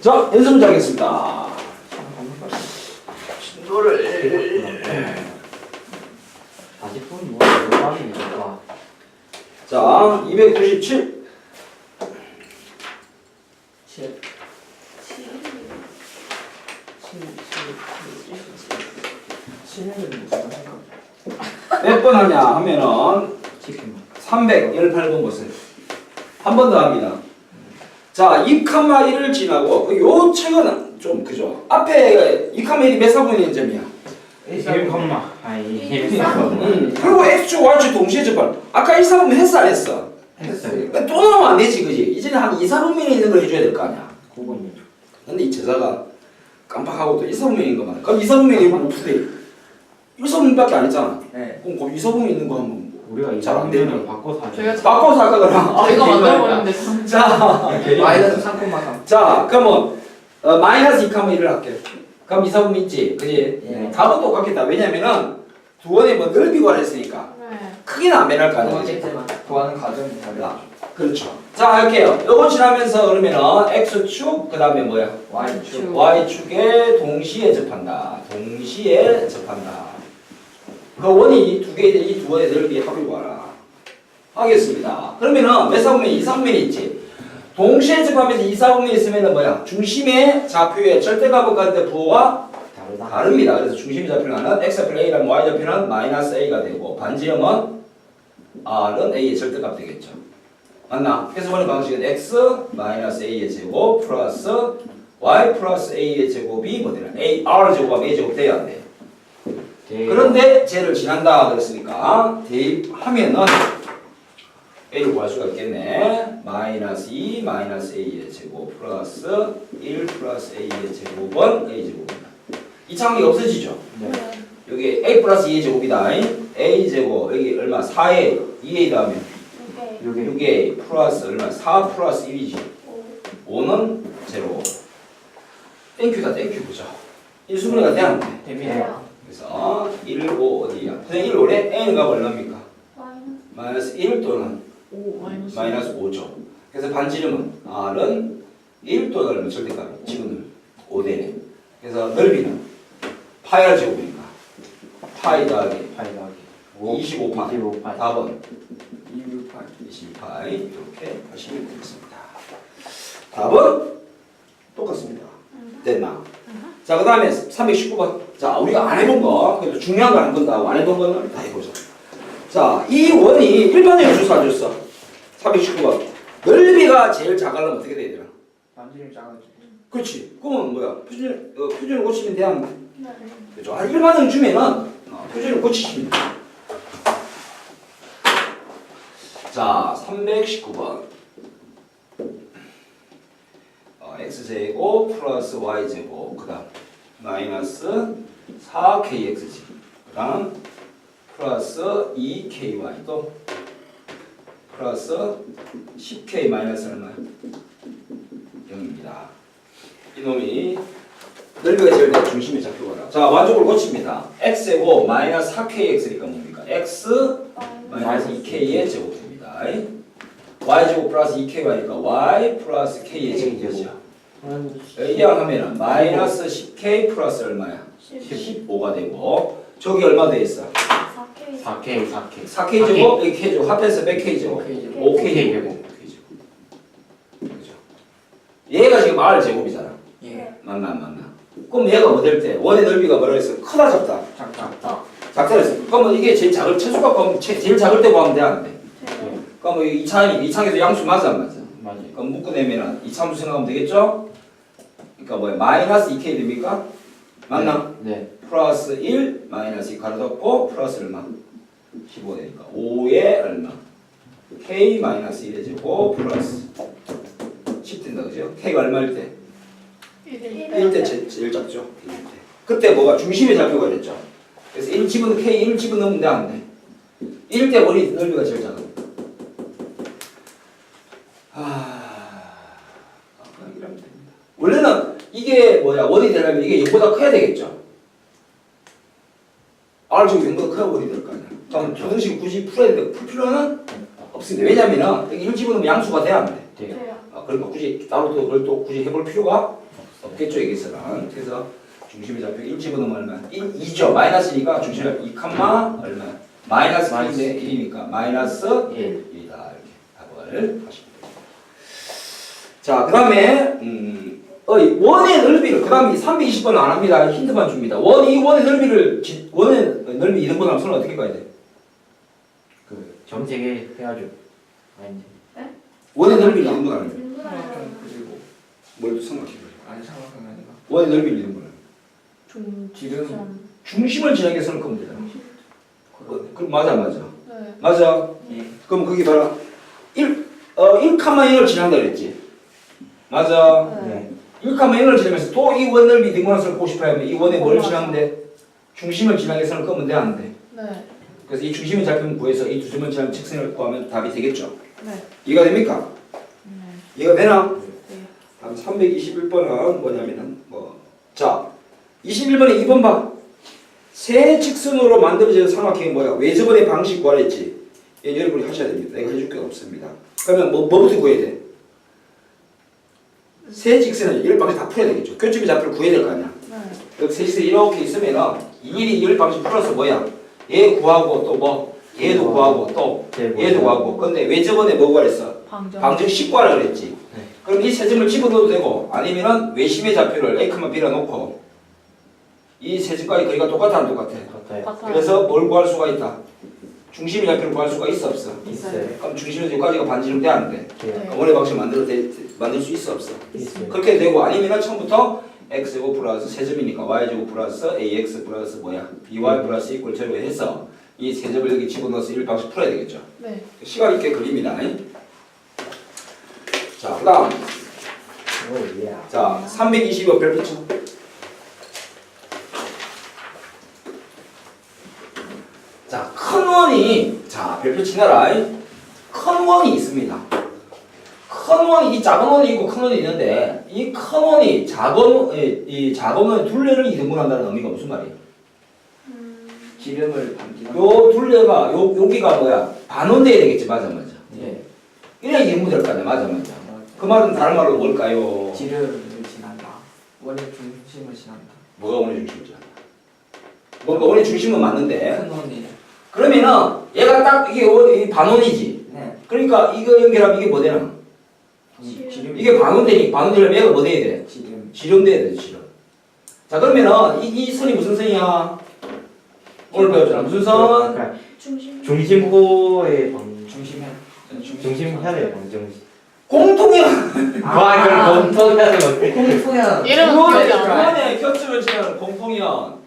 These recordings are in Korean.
자, 연습 문제 하겠습니다. 진도를 40분 뭐 거야? 자, 297. 7 7 몇 번 하냐 하면은 치킨 318번 보세요. 한 번 더 합니다. 자, 2,1을 지나고 그요 책은 좀 그죠? 앞에 2,1이 몇 사분의 점이야? 1 컴마 아니 음. 그리고 X축, Y축 동시에 접할. 아까 1, 4분의 했어 안 했어? 했어요 그러니까 또 나오면 안 되지, 그지? 이제는 한 2, 4분면에 있는 걸 해줘야 될 거 아니야. 9번이요 근데 이 제자가 깜빡하고 또 1, 4분면에 있는 거만. 그럼 2, 4분면이 못 풀대. 1, 4분면밖에 안 했잖아. 네 그럼 그 2, 4분면 있는 거 한번 뭐. 우리가 잘안 되네. 걸 바꿔서 하죠 저희가 바꿔서 할까 그럼? 저희가 아, 만들어버렸는데 참. 자, 마이너스 3,3 자, 그러면 어, 마이너스 2,1을 할게요. 그럼 2, 4분면 있지, 그지? 예. 답은 똑같겠다. 왜냐면은 두 번에 뭐 넓이 구하랬으니까 네. 크기는 안 변할 거 아니야, 그지? 구하는 과정이 달라 그렇죠. 자, 할게요. 요거 지나면서 그러면은 x축, 그 다음에 뭐야? Y축 y축에 동시에 접한다. 동시에 접한다. 그 원이 두 개의 이두 원의 넓이 합을 구하라. 하겠습니다. 그러면은 몇 사분면? 이 사분면이 있지. 동시에 접하면서 이 사분면이 있으면은 뭐야? 중심의 좌표의 절대값을 가는데 부호가 다르다 다릅니다. 그래서 중심이 좌표는 x좌표 a랑 y 좌표는 마이너스 a가 되고 반지름은 r은 a의 절대값 되겠죠. 맞나? 그래서 원의 방식은 x 마이너스 a의 제곱 플러스 y 플러스 a의 제곱이 뭐 되나? a r 제곱하면 제곱 돼야 돼. 네. 그런데 쟤를 지난다 그랬으니까 대입하면은 a를 구할 수가 있겠네. 마이너스 2 마이너스 a의 제곱 플러스 1 플러스 a의 제곱은 a 제곱입니다. 이 창이 없어지죠. 네. 여기 a 플러스 2의 제곱이다. a 제곱 여기 얼마? 4a 2a 다음에 요게 6a 플러스 얼마? 4 플러스 1이지. 5는 제로. 땡큐다 땡큐 보자. 1수분해가 돼야 안 돼. 됩니다 그래서 1, 5 어디야? 선생님 1, 5래? a는 값 얼마입니까? 마이너스 1 또는 오 마이너스. 마이너스 5죠. 그래서 반지름은 r은 1 또는 얼마 절대값 지금은 5대네. 그래서 넓이는 파이R 제곱이니까 파이 더하기 파이 더하기 25 파이. 25 파이 답은 28 28 이렇게 하시면 되겠습니다. 답은 똑같습니다. 됐나? 자, 그 다음에 319번. 자, 우리가 안 해본 거, 그래도 중요한 거 안 본다고 안 해본 거는 다 해보자. 자, 이 원이 주소 안 줬어. 319번. 넓이가 제일 작으려면 어떻게 돼야 되나? 반지름 작아지고 그렇지. 그러면 뭐야? 표준, 어, 표준을 고치면 돼야 하는 그죠? 한 일반적인 주면은 어, 표준을 고치시면 돼요. 자, 319번. 어, x제곱 플러스 y제곱 그 다음 마이너스 4kxg 그 다음 플러스 2ky 또 플러스 10k 마이너스 얼마야? 0입니다. 이놈이 넓이가 제일 내 중심에 잡혀가라. 자, 완족을 고칩니다. x제곱 마이너스 4kx니까 뭡니까? x 마이너스 2k의 제곱입니다. y제곱 플러스 2ky니까 y 플러스 k의 제곱이죠. 이양 하면은 마이너스 10k 플러스 얼마야? 15가 되고 저기 얼마 돼 있어? 4K 4K 4k 제곱 여기 k 제곱 합해서 몇 k 제곱? 5K 제곱 5k 5K 제곱. 제곱 5K 제곱. 그죠? 얘가 지금 r 제곱이잖아. 예 맞나 안 맞나? 그럼 얘가 뭐 될 때? 원의 넓이가 뭐라 했어? 크다 작다? 작다 작다 했어. 그러면 이게 제일 작을 최소값 구하면 제- 제일 작을 때 구하면 돼 안 돼? 예 그러면 이 차이 이창에서 양수 맞아 안 맞아? 맞아요 그럼 묶어내면은 이 참수 생각하면 되겠죠? 그러니까 뭐야? 마이너스 2k 됩니까? 맞나? 네 플러스 1 마이너스 2 가로 덮고 플러스 얼마? 15 되니까 5에 얼마? k 마이너스 1에 제곱 플러스 10 된다 그죠? k가 얼마일 때? 1일 때 제- 제일 작죠. 1일 때. 그때 뭐가 중심의 좌표가 됐죠. 그래서 1 집은 K 1 집어넣으면 돼, 안 돼? 1일 때 원이 넓이가 제일 작아. 아, 아까 이러면 됩니다. 원래는 이게 뭐야 원이 되려면 이게 0보다 커야 되겠죠. R 지금 0보다 커야 원이 될 거 아니야. 그럼 조등식 굳이 풀어야 되는데 풀 필요는 없습니다. 왜냐면은 여기 1 집어넣으면 양수가 돼야 안 돼. 돼요 아, 그러니까 굳이 따로 또 그걸 또 굳이 해볼 필요가 없겠죠 여기서는. 그래서 중심의 좌표 1 집어넣으면 얼마? 1, 2죠. 마이너스니까 중심의 좌표 2 칸마 얼마? 마이너스 1인데 1이니까 마이너스 1 1이다 이렇게 답을 하시면 됩니다. 자, 그 다음에 음, 어, 이 원의 넓이를 그 다음에 320번은 안 합니다. 힌트만 줍니다. 원, 이 원의 넓이를 지- 원의 넓이 이등분하면 손을 어떻게 가야 돼? 그 점재게 해야죠 아닌데 원의 넓이를 이등분하는 거. 좀 그리고 뭘 생각해보죠. 아니 상관은 아니가 원의 넓이를 이등분하는 거. 중 지름 중심을 지나게 선을 끄면 되잖아. 어, 그럼 맞아 맞아. 네. 맞아. 예 그럼 그게 바로 1, 어, 1,0을 지난다 그랬지. 맞아. 네. 1,0을 지나면서 또 이 원 넓이 등분한 선을 끄고 싶어야 하면 이 원의 뭘 지나면 돼? 중심을 지나게 선을 끄면 돼, 안 돼? 네. 그래서 이 중심의 잡힘 구해서 이 두 점을 지나면 직선을 구하면 답이 되겠죠. 네. 이해가 됩니까? 네. 이해가 되나? 네. 다음 321번은 뭐냐면은 뭐 자, 21번에 2번 봐. 세 직선으로 만들어진 삼각형이 뭐야? 외접원의 방식 구하랬지. 얘 여러분이 하셔야 됩니다. 내가 해줄 게 없습니다. 그러면 뭐 뭐부터 구해야 돼? 세 직선을 열 방식 다 풀어야 되겠죠. 교점의 좌표를 구해야 될 거 아니야. 네. 여기 세 직선 이렇게 있으면은 일이 열 방식 플러스 뭐야? 얘 구하고 또 뭐? 얘도 구하고 또 얘도 구하고. 근데 외접원에 뭐 구하랬어? 방정. 방정 10과라 그랬지. 네. 그럼 이 세 점을 집어넣어도 되고 아니면은 외심의 좌표를 A만 빌어놓고 이 세 점과의 거리가 똑같아 안 똑같아? 같아요 같아요. 그래서 뭘 구할 수가 있다? 중심의 좌표를 구할 수가 있어 없어? 있어요 그럼 중심의 여기까지가 반지름 돼 안 돼? 예 네. 원의 방식 만들어 돼, 만들 수 있어 없어? 있어요 그렇게 되고 아니면은 처음부터 x제곱 플러스 세점이니까 y제곱 플러스 ax 플러스 뭐야? by 플러스 이꼴 제로 해서 이 세 점을 여기 집어넣어서 일 방식 풀어야 되겠죠? 네. 시간 있게 그립니다. 자, 그 다음. 오 예 자, 325 별표 쳐. 자, 큰 원이, 자, 별표 치나라. 큰 원이 있습니다. 큰 원이, 이 작은 원이 있고 큰 원이 있는데, 이 큰 원이 작은, 이, 이 작은 원의 둘레를 이등분한다는 의미가 무슨 말이에요? 지름을 반지름 요 둘레가, 요, 여기가 뭐야? 반원돼야 되겠지, 맞아, 맞아. 예 이래야 이등분될 거 아니야, 맞아, 맞아. 그 말은 다른 말로 뭘까요? 지름을 지난다 원의 중심을 지난다 뭐가 원의 중심이야? 뭔가 원의 중심은 맞는데 큰 원이 그러면은 얘가 딱 이게 이 반원이지. 네 그러니까 이거 연결하면 이게 뭐 되나? 지름. 지름 이게 반원되니 반원되려면 얘가 뭐 돼야 돼? 지름 지름돼야 돼 지름. 자 그러면은 이, 이 선이 무슨 선이야? 오늘 배웠잖아. 무슨 선? 그러니까 중심. 중심고의 방 중심해 중심현의 방정식 공통이야. 아 그럼 검토해야 돼 공통현 이름은 기억이 안. 그거는 겹치면 지나는 공통이야.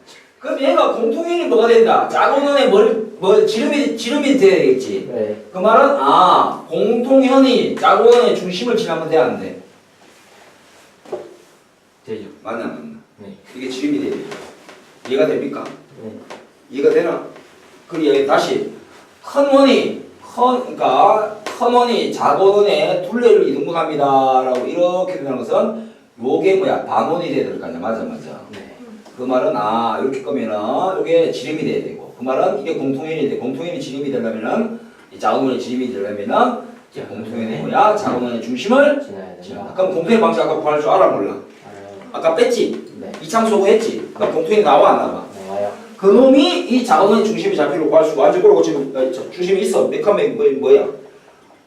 그럼 얘가 공통인이 뭐가 된다? 작은 원의 뭘, 뭐 지름이 지름이 돼야 되겠지. 네 그 말은 아 공통현이 작은 원의 중심을 지나면 돼 안 돼? 되죠 맞나 맞나? 네 이게 지름이 돼야 돼. 이해가 됩니까? 네. 이해가 되나? 그리고 여기 다시 큰 원이 큰 그러니까 큰 원이 작은 원의 둘레를 이등분합니다 라고 이렇게 된다는 것은 요게 뭐야 반원이 돼야 될 거 아니야 맞아 맞아. 네. 그 말은 아 이렇게 거면은 이게 지름이 돼야 되고 그 말은 이게 공통현이 돼 공통현이 지름이 되려면은 이 작은 원의 지름이 되려면은 이제 공통현이 뭐야 작은 원의 중심을 지나야. 그럼 공통현 방식 아까 구할 줄 알아 몰라? 아까 뺐지? 네 이창소고 했지? 그럼 공통현이 나와 안 나와? 나와요 그 놈이 이 작은 원의 중심의 좌표를 구할 수 완전 꼬고 지금 어, 저 중심이 있어 메카메 뭐, 뭐야?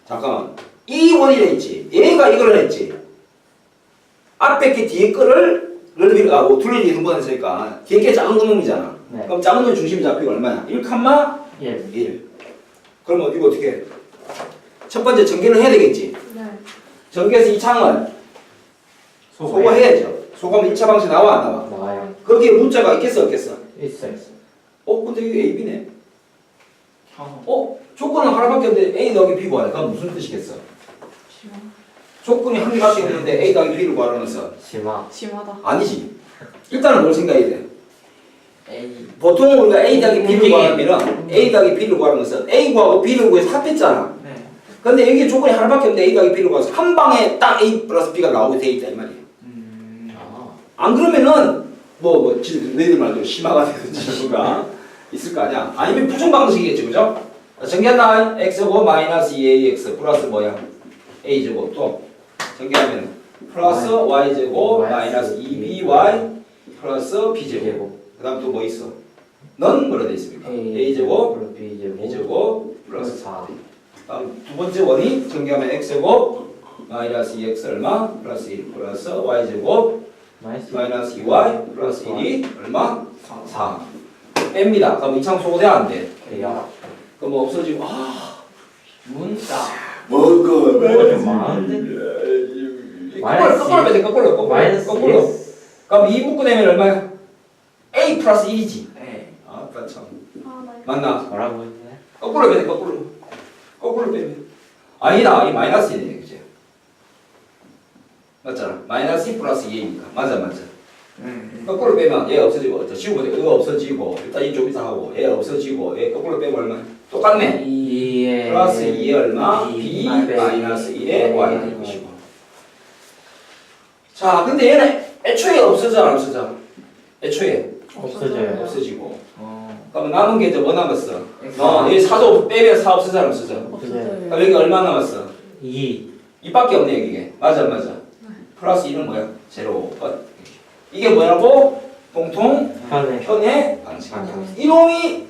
잠깐만 이 원이라 했지 얘가 이걸 했지 앞에 게 뒤에 거를 를 아 뭐 둘레를 이등분했으니까 뒤에 게 작은 놈이잖아 네 그럼 작은 놈의 중심의 좌표가 얼마야? 1 칸마 예1 그러면 이거 어떻게 해? 첫 번째 전개를 해야 되겠지 네. 전개해서 이 창을 소거해야죠 소거하면 1차 방식 나와 안 나와? 나와요 거기에 문자가 있겠어 없겠어? 있어 있어 어 근데 이게 A, B네 어? 조건은 하나밖에 없는데 A 더하기 B 구하래. 그건 무슨 뜻이겠어? 심하. 조건이 한 개밖에 없는데 A 더하기 B를 구하라면서 심화 심하다. 아니지. 일단은 뭘 생각해야 돼? A 보통 우리가 A 더하기 B를. 구하면 A 더하기 B를 구하면서 A 구하고 B를 구해서 합했잖아. 네 근데 여기 조건이 하나밖에 없는데 A 더하기 B를 구해서 한 방에 딱 A 플러스 B가 나오게 돼 있다 이 말이야. 음. 아 안 그러면은 뭐, 뭐, 지- 너희들 말대로 심화가 되든지 뭐가 있을 거 아니야. 아니면 부정 방식이겠지, 그죠? 자, 정리한다. x고 마이너스 2ax 플러스 뭐야? a제곱 또 전개하면 플러스 y 제곱 마이너스 2by 플러스 b 제곱. 그다음 또 뭐 있어? 넌 뭐라 돼 있습니까? a 제곱 플러스 B 제곱 b 제곱 플러스 플러스 4 다음 두 번째 원이 전개하면 x 제곱 마이너스 2x 얼마 플러스 1 플러스 y 제곱 마이너스 마이너스 2y 플러스 1이 얼마? 4 뺍니다. 그럼 이창 소대 안 돼. 돼요 그럼 뭐 없어지고 아 문자 먹어 많은데 거꾸로 거꾸로 빼야 거꾸로 거꾸로 마이너스 거꾸로 S. 그럼 2 묶고 내면 얼마야? a 플러스 1이지 네 아까 참 아, 네. 맞나? 뭐라고 했네 거꾸로 빼야 거꾸로 거꾸로 빼면 아니다 이 마이너스이네 그지? 맞잖아 마이너스 2 플러스 2니까 맞아 맞아 거꾸로 빼면 얘 없어지고 저 지우고 이거 없어지고 일단 이좀 이상 하고 얘 없어지고 얘 거꾸로 빼면 얼마? 똑같네 2에 플러스 2의 얼마? B 마이너스 마이너스 1의 네. y 될 것이고 자 근데 얘는 애초에 없어져 안 없어져? 애초에 없어져요 없어지고 어 그럼 남은 게 이제 뭐 남았어? 어, 여기 사도 빼면 4 없어져 안 없어져? 없어져요. 그럼 여기 얼마 남았어? 2 이밖에 없네 여기에 맞아 맞아 플러스 1은 뭐야? 제로 끝 이게 뭐라고? 공통 편에 편의 방식 방식. 이놈이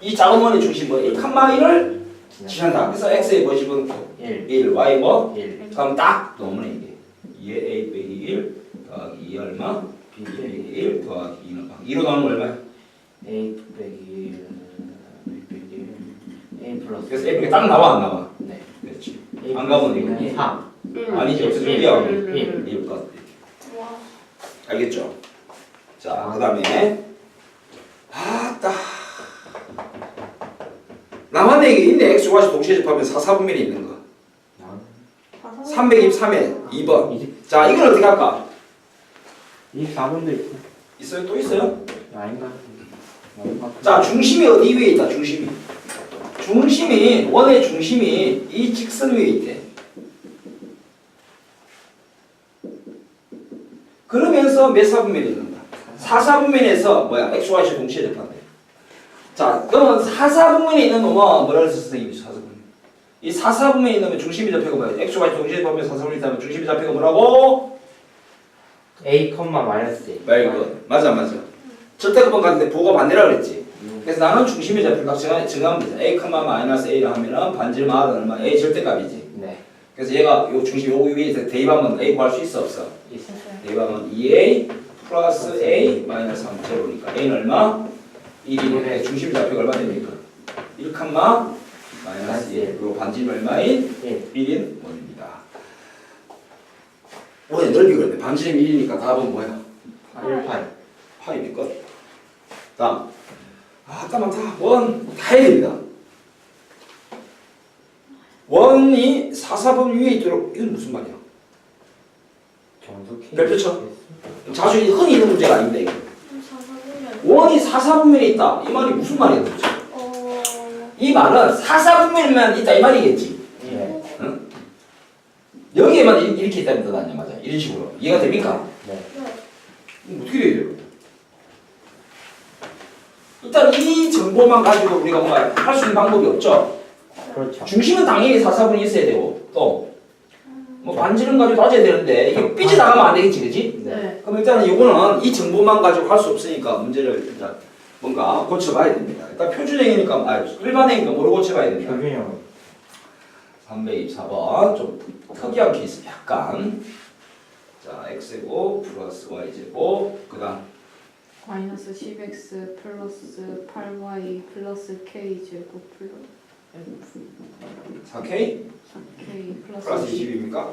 이 작은 원의 중심 뭐야? 이 칸마 1을 지난다 그래서 x에 뭐 집어넣고 1 1 y 뭐? 1 그럼 딱 넣으면 이게 2에 a 빼기 1 더하기 2 얼마? b 빼기 1 더하기 2는 2로 나오면 얼마야? A 빼기 1 B 빼기 1 A 플러스 그래서 a 빼기 딱 나와 안 나와? 네 그렇지 안 플러스 이거 3 아니지 일, 일. 1 것. 와. 알겠죠? 자, 그 다음에 아따 남한에 이게 있네 X과 동시에 접하면 4, 4분면이 있는 거 323에 2번 20 자, 이건 어떻게 할까? 24분도 있고 있어요? 또 있어요? 아닌가 자, 중심이 어디 위에 있다, 중심이 중심이, 원의 중심이 이 직선 위에 있대 그러면서 몇 사분면이 있는다? 4, 4분면에서 뭐야? X와 Y 동시에 접한대 자, 그러면 4, 4분면에 있는 놈은 뭐라 그랬어, 선생님이 4, 4분면 이 4, 4분면에 있는 중심이 잡히고 뭐야? X와 동시에 접하면 4, 4분면이 있다면 중심이 잡히고 뭐라고? A 컴마 마이너스 A good 맞아 맞아 절대값은 같은데 보가 반대라 그랬지 그래서 나는 중심이 정하- 정하면 되잖아. a, 마이너스 a라 하면은 반지름은 얼마? a 절대값이지. 네 그래서 얘가 요 중심 요 위에서 대입하면 a 구할 수 있어 없어? 있어 대입하면 2a 플러스 a 마이너스 3 제로니까 a는 얼마? 1이니까 중심이 잡히고 얼마 됩니까? 1, 마 이너스 1 그리고 반지름 얼마인? 1 1인 원입니다. 원의 넓이가 있네. 반지름 1이니까 답은 뭐야? 1 8 파이니까. 다음. 아, 잠깐만 다 원, 다 해야 됩니다. 원이 사사분 위에 있도록 이건 무슨 말이야? 정수 K 별표 쳐. 자주 흔히 있는 문제가 아닙니다. 이거. 원이 사사분면에 있다. 이 말이 무슨 말이야? 도대체? 어. 이 말은 사사분면만 있다 이 말이겠지. 네 여기에만 이- 이렇게 있다는 뜻 아니야, 맞아? 이런 식으로 이해가 됩니까? 네 네. 그럼 어떻게 돼야 돼요? 일단 이 정보만 가지고 우리가 뭔가 할 수 있는 방법이 없죠. 그렇죠 중심은 당연히 사사분이 있어야 되고 또뭐 반지름 가지고 따져야 되는데 이게 삐져나가면 안 되겠지 그지? 네. 그럼 일단은 이거는 이 정보만 가지고 할 수 없으니까 문제를 일단 뭔가 고쳐봐야 됩니다. 일단 표준형이니까 아 일반형이니까 뭐로 고쳐봐야 됩니다? 표준형 324번. 좀 특이한 케이스. 약간. 자 x제곱 플러스 y제곱. 그 다음. 마이너스 10x 플러스 8y 플러스 k 제곱 플러스 4k k 플러스 플러스 20 20입니까?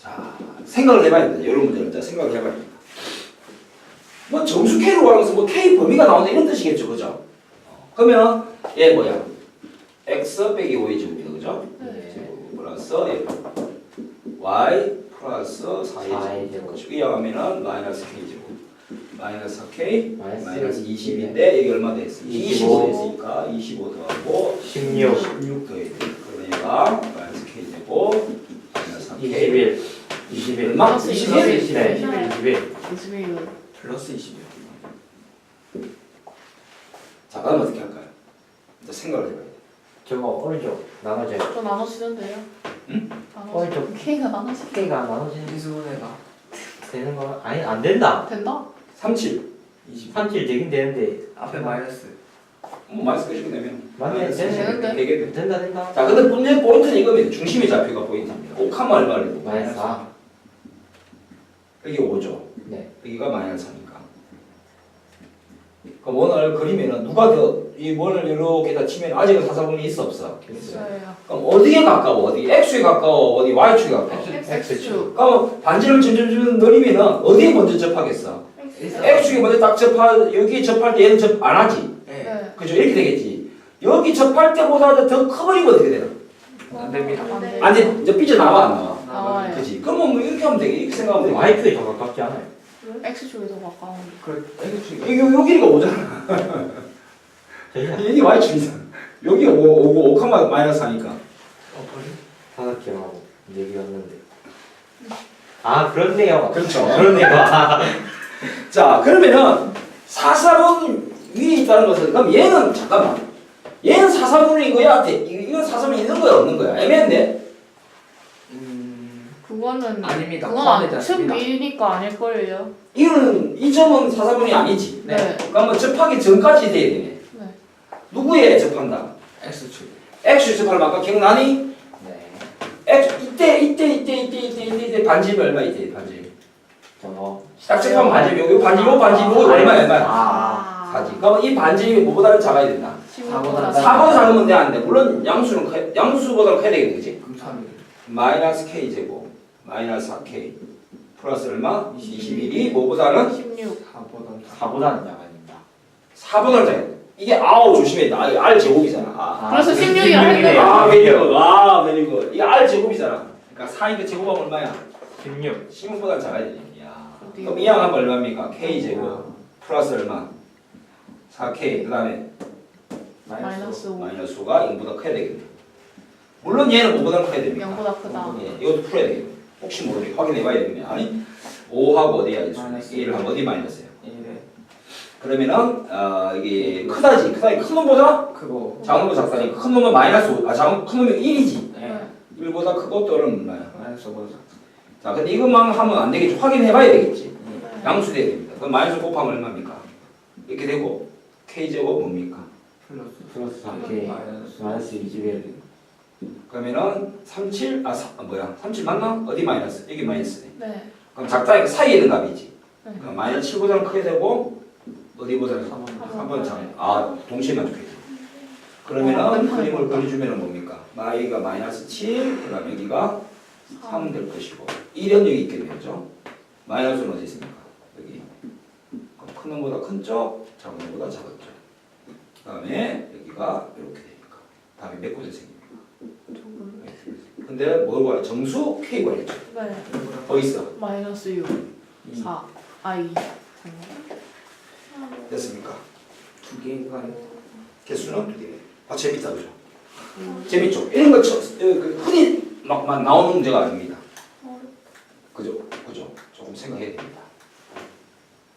자 생각을 해봐야 됩니다. 이런 일단 생각을 해봐야 됩니다 뭐 정수 K로 가면서 뭐 K 범위가 나온다 이런 뜻이겠죠. 그죠? 어, 그러면 얘 뭐야? x 빼기 y 제곱이다. 그죠? 네. 제곱 플러스 얘 y 플러스 4의 4의 제곱. 이하면은 마이너스 k 제곱. 마이너스 4k 마이너스 마이너스 20 20인데 여기 얼마 됐어? 25 25 됐으니까 25 더하고 16 16 더해야 돼. 그러면 얘가 마이너스 k 제곱 마이너스 4k 21 21 얼마? 플러스 21? 네21 21 플러스 21자 그럼 어떻게 할까요? 이제 생각을 해봐야 돼 저거 오른쪽 나눠져요 저 나눠지는데요 나눠. 좀- K가 나눠지. K가 나눠지는 이수분해가 되는 거 아니 안 된다. 된다. 37 20 37 되긴 되는데 앞에 마이너스 뭐 마이너스 끄시면 되면 맞네, 마이너스 되는데. 되게 돼. 된다 된다. 자 근데 문제 포인트는 이겁니다 중심의 좌표가 포인트입니다 5카마 얼마를 해도 마이너스 4. 여기 5죠 네. 여기가 마이너스 4니까 그 원을 그리면은 누가 더 이 원을 이렇게 다 치면 아직은 사사분이 있어 없어 있어요. 그럼 어디에 가까워 어디 x에 가까워 어디 y축에 가까워 X축. 그럼 반지름 점점 늘리면은 어디에 먼저 접하겠어 x축에 먼저 딱 접하 여기 접할 때 얘는 접 안 하지 네. 네. 그죠 이렇게 되겠지 여기 접할 때보다 더 커버리면 어떻게 되나 안 됩니다. 안 돼. 이제 삐져 나와 안 나와 나와요. 그지? 그러면 뭐 이렇게 하면 되게 이렇게 생각하면 되게 Y축에 더 가깝지 않아요? X축이 더 가까운. 그 X축이 여기 여기가 오잖아. 저희가 여기 y축이잖아. 여기 오, 오고 5칸마 마이너스 하니까. 어 그래? 다섯 개하고 네 개였는데. 아 그렇네요. 그렇죠. 그렇네요. 아, 자 그러면은 사사분 위에 있다는 것은 그럼 얘는 잠깐만. 얘는 사사분인 거야? 대- 이- 이건 사사분이 있는 거야? 없는 거야? 애매한데? 음 그거는 아닙니다. 그건 포함되지 안- 층 않습니다. 위니까 아닐 거예요. 이거는 이 점은 사사분이 아니지 네. 그러면 접하기 전까지 돼야 되네 네. 누구에 접한다 X축 X 접하면 아까 기억나니? 네 X 이때 이때 이때 이때 이때 이때, 이때 반지름 얼마 이때 반지름 저거. 딱 접하면 반지름 여기 반지름 요 반지름 요 얼마 얼마야 아. 사지 그러면 이 반지름이 뭐보다는 작아야 된다 16보다 4보다 작으면 돼안 돼 물론 양수는 커, 양수보다는 커야 되겠네? 그럼 3이 마이너스 k 제곱 마이너스 4k 플러스 얼마? 21이 뭐보다는 16. 4보다 4보다는 작아진다. 4보다는 작아 이게 아우 조심해 나 이거 r 제곱이잖아 아, 그래서 16이 아, 아닌데. 아 메리고 아 이게 r 제곱이잖아 그러니까 4니까 제곱하면 얼마야? 16. 16보다는 작아야. 어디요? 그럼 이 양은 얼마입니까? k 제곱 플러스 얼마? 4k 그 다음에 마이너스 5. 마이너스 수가 0보다 커야 되겠네 물론 얘는 뭐보다 커야 됩니까? 0보다 크다. 예, 이것도 풀어야 되겠네. 혹시 모르니까 확인해봐야 되겠네. 아니, 5하고 어디야? 마이너스 1을 하면 어디 마이너스예요? 1에 그러면은 어, 이게 크다지. 크다니 큰 놈보다 크고 작은 놈보다 작다니 큰 놈은 마이너스 5. 아 작은 큰 놈이 1이지. 네 1보다 크고 또는? 마이너스 5보다 작다 자, 근데 이것만 하면 안 되겠지. 확인해봐야 되겠지. 네. 양수돼야 됩니다. 그럼 마이너스 곱하면 얼마입니까? 이렇게 되고 k 제곱 뭡니까? 플러스 플러스 4K. 마이너스 마이너스 21. 그러면은 37, 아, 사, 아 뭐야? 37 맞나? 어디 마이너스? 여기 마이너스네. 네. 그럼 작다니까 사이에 있는 값이지. 네. 그럼 마이너스 7보다는 크게 되고 어디보다는 3번 한번 장. 아 동시에 맞추겠죠. 그러면은 어, 끝나네. 그림을 그려주면은 뭡니까? 마 여기가 마이너스 7, 그 다음 여기가 3 될 것이고 1은 여기 있겠네요. 마이너스는 어디 있습니까? 여기. 그럼 큰 놈보다 큰 쪽, 작은 놈보다 작은 쪽. 그 다음에 여기가 이렇게 되니까. 다음에 몇 곳에 생깁니까? 근데 뭘 구할? 정수 K 구하겠죠. 네. 어 있어. 마이너스 6. 4. 아 2. 됐습니까? 두 개가 개수는 두 개. 아 재밌다 그죠? 재밌죠? 이런 거 저, 어, 그 흔히 막, 막 나오는 문제가 아닙니다. 그죠? 그죠? 조금 생각해야 됩니다.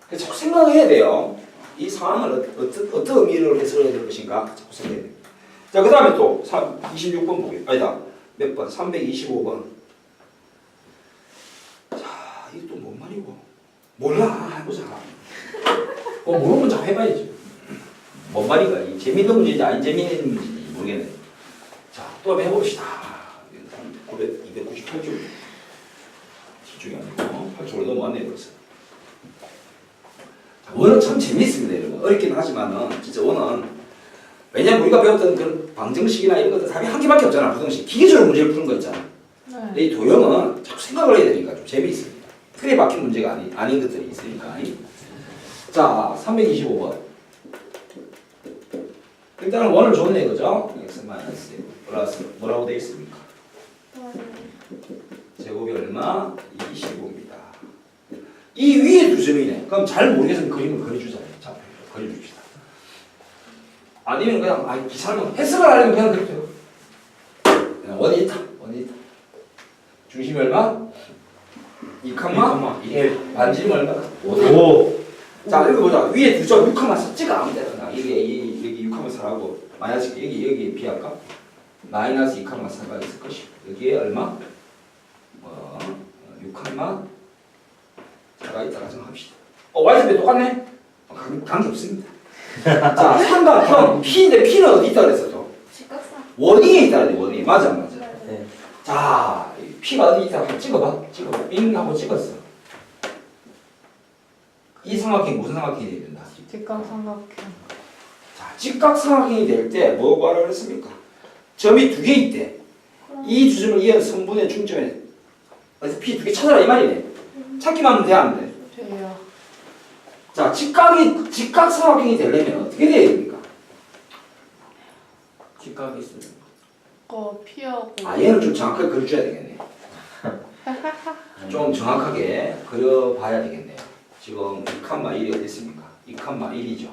그래서 자꾸 생각해야 돼요. 이 상황을 어, 어떤, 어떤 의미로 해석해야 될 것인가 자꾸 생각해야 됩니다. 자, 그 다음에 또 26번 보게 아니다. 몇 번? 325번. 자, 이게 또 뭔 말이고? 몰라. 해보자. 뭐 모르면 자꾸 해봐야지. 뭔 말인가? 이 재밌는 문제인지 안 재밌는 문제인지 모르겠네. 자, 또 한번 해봅시다. 900, 298쪽. 집중이 안 되고 8쪽으로 넘어왔네요, 벌써. 자, 원은 참 재밌습니다, 여러분. 어렵긴 하지만은, 진짜 원은. 왜냐면 우리가 배웠던 그런 방정식이나 이런 것들 답이 한 개밖에 없잖아, 부등식. 기계적으로 문제를 푸는 거 있잖아. 근데 네. 이 도형은 자꾸 생각을 해야 되니까 좀 재미있습니다. 틀에 박힌 문제가 아니, 아닌 것들이 있으니까. 자, 325번. 일단은 원을 줬네, 그죠? x 마이너스 플러스 뭐라고 되어 있습니까? 제곱이 얼마? 25입니다. 이 위에 두 점이네. 그럼 잘 모르겠으면 그림을 그려주잖아요. 자, 그려줍시다. 아니면 그냥 아 기사를 해석을 하려면 그냥 그렇죠. 그냥 원이 있다. 원이 있다. 중심이 얼마? 2칸마 1. 반지름 얼마? 5. 5. 자 읽어보자. 위에 두 점 6칸마 사 찍어 아무 데나. 여기 이, 여기 6칸마 4하고 마이너스 여기 여기 비할까? 마이너스 2칸마 4가 있을 것이고 여기에 얼마? 어, 6칸마 자가 있다가 생각합시다. 어, y좌표 똑같네? 어, 관- 관계 없습니다. 자, 삼각 형 P인데 P는 어디 있다 그랬어, 또? 직각상. 원위에 있다 그래, 원위. 맞아, 안 맞아? 네. 자, 이 P가 어디 있다 한번 찍어봐. 찍어봐. 빙 하고 찍었어. 이 삼각형이 무슨 삼각형이 돼야 된다? 직각 삼각형. 자, 직각 삼각형이 될 때 뭐고 하라 그랬습니까? 점이 두 개 있대. 이두 점을 이은 성분의 중점에 그래서 P 두 개 찾아라 이 말이네. 찾기만 하면 돼, 안 돼? 자, 직각이 직각 삼각형이 되려면 어떻게 돼야 됩니까? 직각이 있어요. 거 피하고. 아, 얘는 좀 정확하게 그려줘야 되겠네. 좀 정확하게 그려봐야 되겠네요. 지금 2칸마 1이 어디 있습니까? 2칸마 1이죠.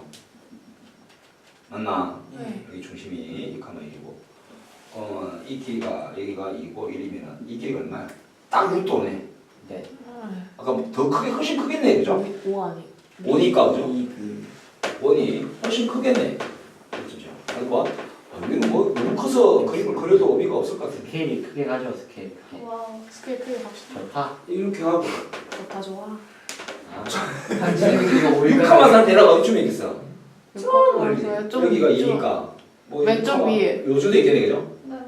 맞나? 네. 여기 중심이 2칸마 1이고 어, 이 길이가 여기가 2고 1이면 이 길이가 얼마야? 딱 6도네. 네. 아까 뭐더 크게 훨씬 크겠네, 그죠? 오 아니. 원이니까 그죠? 이그 원이 훨씬 크겠네. 그죠? 아니 뭐, 아, 여기는 뭐 너무 커서 그림을 그려도 의미가 없을 것 같은데. 스케일이 크게 가죠 스케일 크게. 와. 스케일 크게 갑시다. 좋다. 이렇게 하고 좋다 좋아. 한지영이가 6칸마 산 대략 어디쯤에 있겠어? 이거? 좀 여기가 좀- 2니까 뭐 왼쪽 위에. 요 정도 있겠네, 그죠? 네, 네.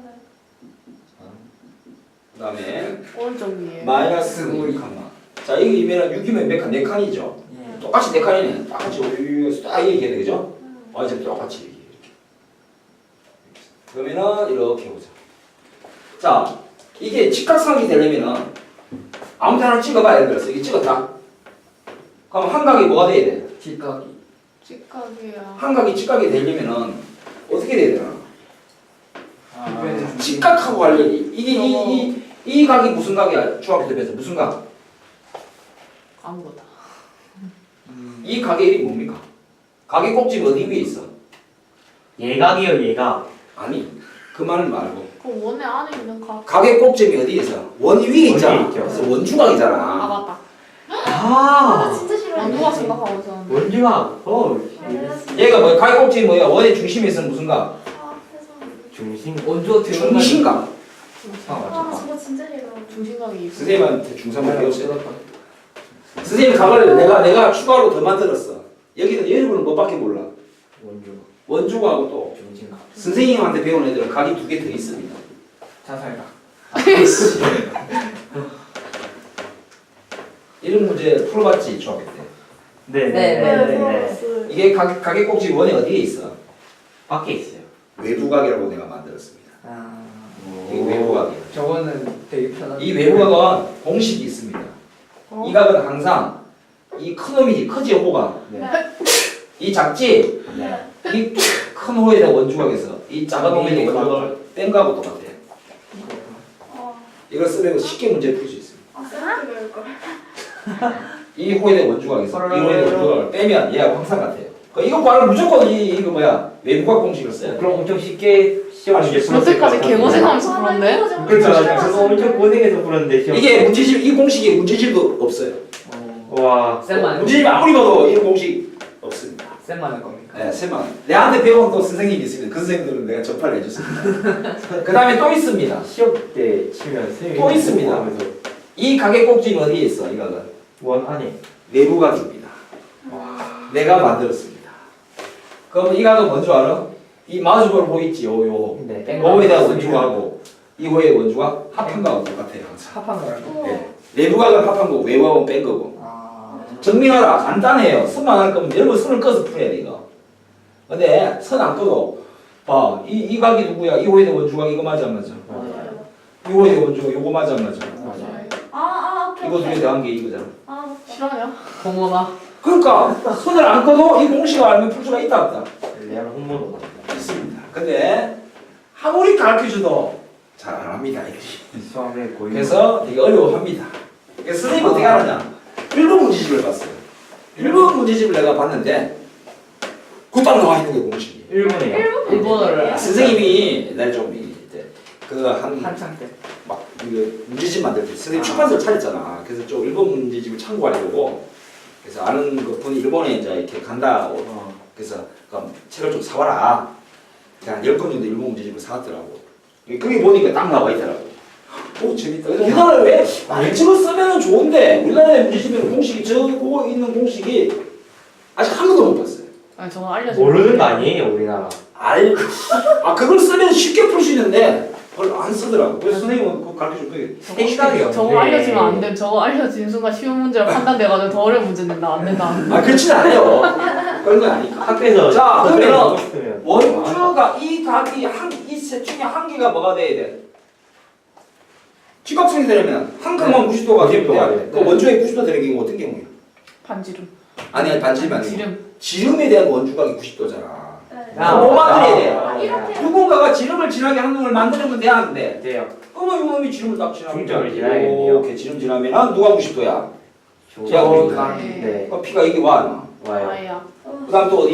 그 다음에 오른쪽 위에. 마이너스 5칸마. 자, 이거 이면은 6이면 몇 칸? 4칸이죠. 예. 똑같이 4칸이네. 똑같이 여기서 딱 얘기해야 되죠? 음. 완전 똑같이 얘기해. 이렇게. 그러면은 이렇게 해보자. 자, 이게 직각삼각이 되려면은 아무 데나 찍어봐. 예를 들어서 이게 찍었다. 그럼 한각이 뭐가 돼야 돼? 직각이 직각이야. 한각이 직각이 되려면은 어떻게 돼야 되나? 아, 직각하고 관련이 이게 이, 이, 이 각이 무슨 각이야? 중학교 때 배웠어. 무슨 각? 아무거나. 이 각의 이름이 뭡니까? 각의 꼭지가 어디 위에 있어? 예각이요 예각. 아니 그 말을 말고 그 원의 안에 있는 각. 각의 꼭지이 어디에 있어? 원 위에 있잖아. 원위에 있죠. 그래서 아 원주각이잖아. 맞다. 아, 아 진짜 싫어요. 원두가 생각하고 있었는데. 원주각. 어 얘가 뭐야? 각의 꼭지 뭐야? 원의 중심에 있는 무슨 각? 아. 중심. 원조 중심각. 아 아, 맞다. 저거 진짜 싫어. 중심각이 있어. 선생님한테 중삼을 배웠어요. 선생님 각을 내가 내가 추가로 더 만들었어. 여기는 여러분은 뭐밖에 몰라. 원주각. 원주각하고 또 중심각. 선생님한테 배운 애들은 각이 두 개 더 있습니다. 자살각. 이런 문제 풀어봤지 중학교 때. 네 네 네네. 풀어봤어요. 이게 각, 각의 꼭지 원이 어디에 있어? 밖에 있어요. 외부각이라고 내가 만들었습니다. 아, 이 외부각이. 저거는 되게 편한. 이 외부각은 공식이 있습니다. 어? 이 각은 항상 이큰 놈이지 크지 호가. 네. 이 작지 네. 이 큰 호에 대한 원주각에서 이 작은 놈에 대한 네, 원주각을 뺀 거하고 똑같아. 어. 이걸 쓰면 쉽게 문제 풀 수 있습니다. 아. 이 호에 대한 원주각에서 이 호에 대한 원주각을 빼면 얘하고 항상 같아요. 그 이거 바로 무조건 이 이거 뭐야 외부각 공식을 돼. 그럼 엄청 쉽게 시험 이제 여태까지. 개고생하면서 풀었네? 그렇죠. 저거 엄청 고생해서 풀었는데 시험. 이게 문제집 이 공식에 문제집도 없어요. 와. 쌤만 문제집 아무리 봐도 이런 공식 없습니다. 쌤만 할 겁니까? 네, 세만. 내한테 배운 또 선생님이 있습니다. 그 선생님들은 내가 전파를 해줬습니다. 그 다음에 또 있습니다. 시험 때 치면 선생님이 또 있습니다. 하면서 이 가게 꼭지는 어디에 있어? 이 각은 원 안에. 내부각입니다. 내가 만들었습니다. 그럼 이 각은 뭔줄 알아? 이 마주보를 보이지? 요, 요. 네. 요에 대한 원주각하고 이 호의 원주각 합한 거하고 똑같아요. 항상. 합한 거라고. 우와. 예. 내부각은 합한 거고 외부각은 뺀 거고. 아, 정민하라 간단해요. 선만 할 거면 여러분 선을 꺼서 풀어야 돼 이거. 근데 선 안 끄고 봐. 이, 이 각이 누구야? 이 호에 대한 원주각 이거 맞아 안 맞아? 맞아요. 이 호에 대한 원주각 이거 맞아 안 맞아? 맞아요. 아, 아, 오케이. 이거 두개 오케이. 더한 게 이거잖아. 아, 맞다. 실화냐? 홍원아. 그러니까 선을 안 꺼도 이 공식을 알면 풀 수가 있다 없다. 레알 홍보도 있습니다. 근데 아무리 가르쳐줘도 잘 안 합니다 이것이. 수학의 고유. 그래서 되게 어려워합니다. 그래서 선생님 어떻게 하느냐? 일본 문제집을 봤어요. 일본 문제집을 내가 봤는데 그딱 나와 있는 게 공식이. 일본에요. 일본어를 선생님이 옛날에 좀 이제 그한 한창 때. 막 이거 문제집 만들 때 선생님 아. 출판사를 차렸잖아. 그래서 좀 일본 문제집을 참고하려고 그래서 아는 그 분이 일본에 이제 이렇게 간다. 어. 그래서 그럼 책을 좀 사와라. 그냥 10권 정도 일본 문제집을 사왔더라고. 그게 보니까 딱 나와 있더라고. 오 재밌다. 이거를 왜 말집어 쓰면 좋은데 우리나라에 문제집에는 공식이 저거 있는 공식이 아직 한 번도 못 봤어요. 아니 저거 알려줘. 모르는 거 아니에요 우리나라. 아이 아 그걸 쓰면 쉽게 풀 수 있는데 그걸 안 쓰더라고. 그래서 선생님은 그거 가르쳐 줄 거예요. 생각이 저거. 알려주면 안 돼. 저거 알려진 순간 쉬운 문제로 판단돼가지고 더 어려운 문제 낸다. 안 된다. 아 그렇진 않아요. 그런 건 아니까. 학교에서 자, 그러면 원주가 이 각이 한이셋 중에 한 개가 뭐가 돼야 돼? 직각선이 되려면 한 칸만 90도가 되면 돼야 돼. 그 원주의 90도 되는 경우 어떤 경우야? 반지름. 아니 아니 반지름 아니고 지름. 지름에 대한 원주각이 90도잖아. 네. 아, 뭐 만들어야 돼? 아, 이렇게. 누군가가 지름을 지나게 한 놈을 만드는 건 되는데 돼요. 그러면 이놈이 지름을 딱 지나면 중점을 지나야겠네요. 이렇게 지름 지나면 누가 90도야? 저 야, 우리 네그 피가 여기 와. 와요. 아야. da tolice.